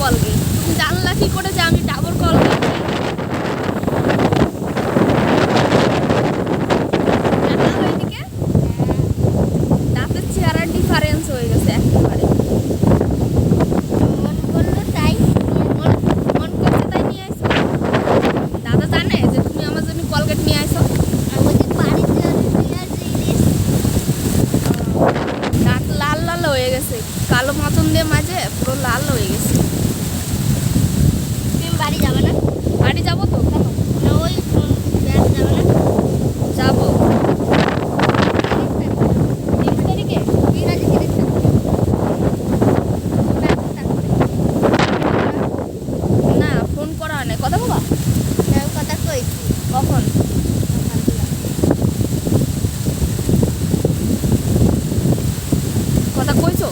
Colgate তুমি জানলা কি করে যে আমি ডাবর কলগেট হয়ে গেছে কালো মতন দিয়ে মাঝে পুরো লাল হয়ে গেছে। নাই কথা বলা। কথা কইছি। কখন? কথা কইছো?